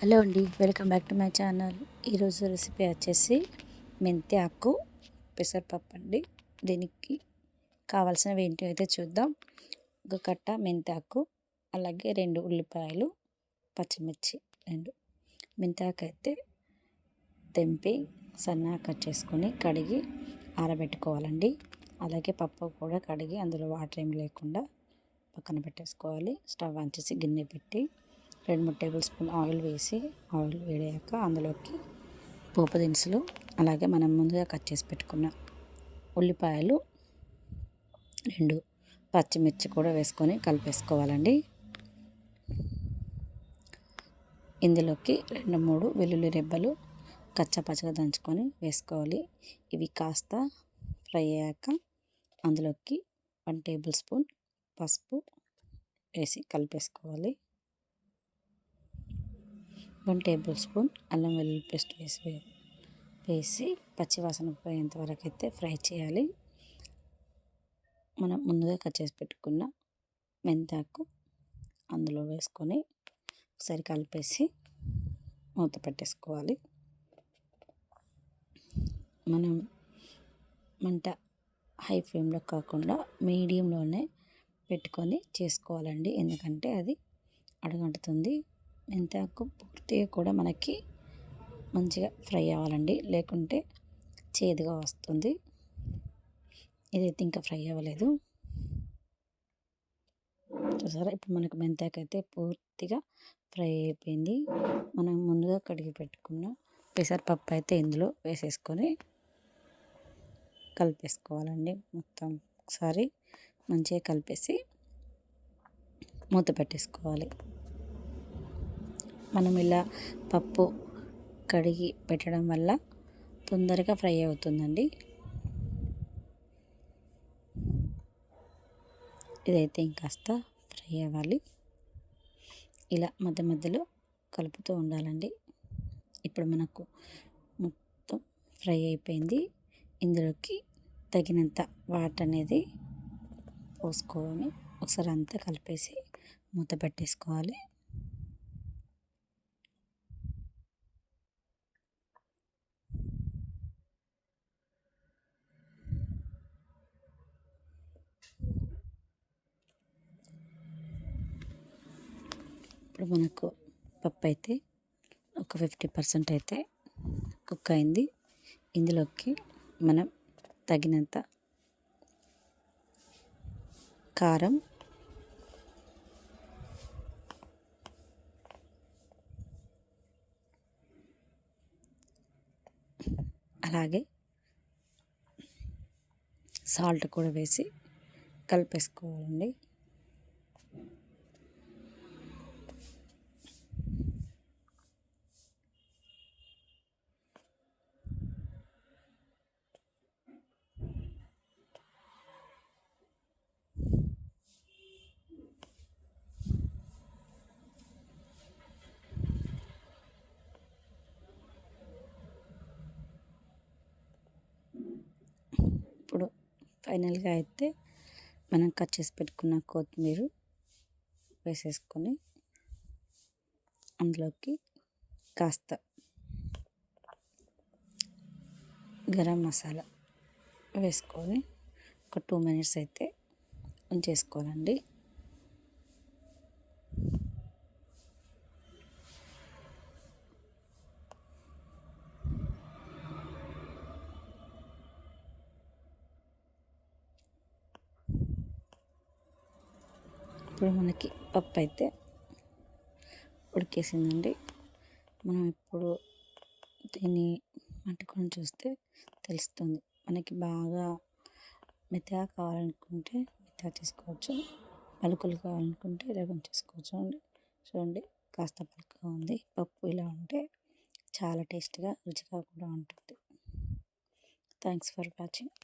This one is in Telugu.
హలో అండి welcome back to my channel. ఈరోజు రెసిపీ వచ్చేసి మెంతి ఆకు పెసరపప్పు అండి. దీనికి కావాల్సినవి ఏంటి అయితే చూద్దాం. ఒక కట్ట మెంతి ఆకు అలాగే రెండు ఉల్లిపాయలు పచ్చిమిర్చి రెండు. మెంతి ఆకు అయితే తెంపి సన్నగా కట్ చేసుకొని కడిగి ఆరబెట్టుకోవాలండి. అలాగే పప్పు కూడా కడిగి అందులో వాటర్ ఏం లేకుండా పక్కన పెట్టేసుకోవాలి. స్టవ్ ఆన్ గిన్నె పెట్టి రెండు మూడు టేబుల్ స్పూన్ ఆయిల్ వేసి ఆయిల్ వేడాక అందులోకి పోపు దినుసులు అలాగే మనం ముందుగా కట్ చేసి పెట్టుకున్న ఉల్లిపాయలు రెండు పచ్చిమిర్చి కూడా వేసుకొని కలిపేసుకోవాలండి. ఇందులోకి రెండు మూడు వెల్లుల్లి రెబ్బలు కచ్చపచ్చగా దంచుకొని వేసుకోవాలి. ఇవి కాస్త ఫ్రై అయ్యాక అందులోకి వన్ టేబుల్ స్పూన్ పసుపు వేసి కలిపేసుకోవాలి. వన్ టేబుల్ స్పూన్ అల్లం వెల్లుల్లి పేస్ట్ వేసి వేసి పచ్చివాసన పోయేంత వరకు అయితే ఫ్రై చేయాలి. మనం ముందుగా కట్ చేసి పెట్టుకున్న మెంతాకు అందులో వేసుకొని ఒకసారి కలిపేసి మూత పెట్టేసుకోవాలి. మనం మంట హై ఫ్లేమ్లో కాకుండా మీడియంలోనే పెట్టుకొని చేసుకోవాలండి. ఎందుకంటే అది అడగంటుతుంది. మెంతాకు పూర్తిగా కూడా మనకి మంచిగా ఫ్రై అవ్వాలండి. లేకుంటే చేదుగా వస్తుంది. ఇదైతే ఇంకా ఫ్రై అవ్వలేదు. చూసారా? ఇప్పుడు మనకు మెంతాకు అయితే పూర్తిగా ఫ్రై అయిపోయింది. మనం ముందుగా కడిగి పెట్టుకున్న పెసరపప్పు అయితే ఇందులో వేసేసుకొని కలిపేసుకోవాలండి. మొత్తం ఒకసారి మంచిగా కలిపేసి మూత పెట్టేసుకోవాలి. మనం ఇలా పప్పు కడిగి పెట్టడం వల్ల తొందరగా ఫ్రై అవుతుందండి. ఇదైతే ఇంకాస్త ఫ్రై అవ్వాలి. ఇలా మధ్య మధ్యలో కలుపుతూ ఉండాలండి. ఇప్పుడు మనకు మొత్తం ఫ్రై అయిపోయింది. ఇందులోకి తగినంత వాటర్ అనేది పోసుకోవాలి ఒకసారి అంతా కలిపేసి మూత పెట్టేసుకోవాలి. ఇప్పుడు మనకు పప్పు అయితే ఒక ఫిఫ్టీ పర్సెంట్ అయితే కుక్ అయింది. ఇందులోకి మనం తగినంత కారం అలాగే సాల్ట్ కూడా వేసి కలిపేసుకోవాలండి ఇప్పుడు ఫైనల్గా అయితే మనం కట్ చేసి పెట్టుకున్న కొత్తిమీర వేసేసుకొని అందులోకి కాస్త గరం మసాలా వేసుకొని ఒక టూ మినిట్స్ అయితే ఉంచేసుకోవాలండి. ఇప్పుడు మనకి పప్పు అయితే ఉడికేసిందండి. మనం ఇప్పుడు దీన్ని మట్టుకొని చూస్తే తెలుస్తుంది. మనకి బాగా మెత్తగా కావాలనుకుంటే మెత్తగా చేసుకోవచ్చు. పలుకులు కావాలనుకుంటే రకం చేసుకోవచ్చు అండి. చూడండి కాస్త పలుకగా ఉంది. పప్పు ఇలా ఉంటే చాలా టేస్ట్గా రుచిగా కూడా ఉంటుంది. Thanks for watching.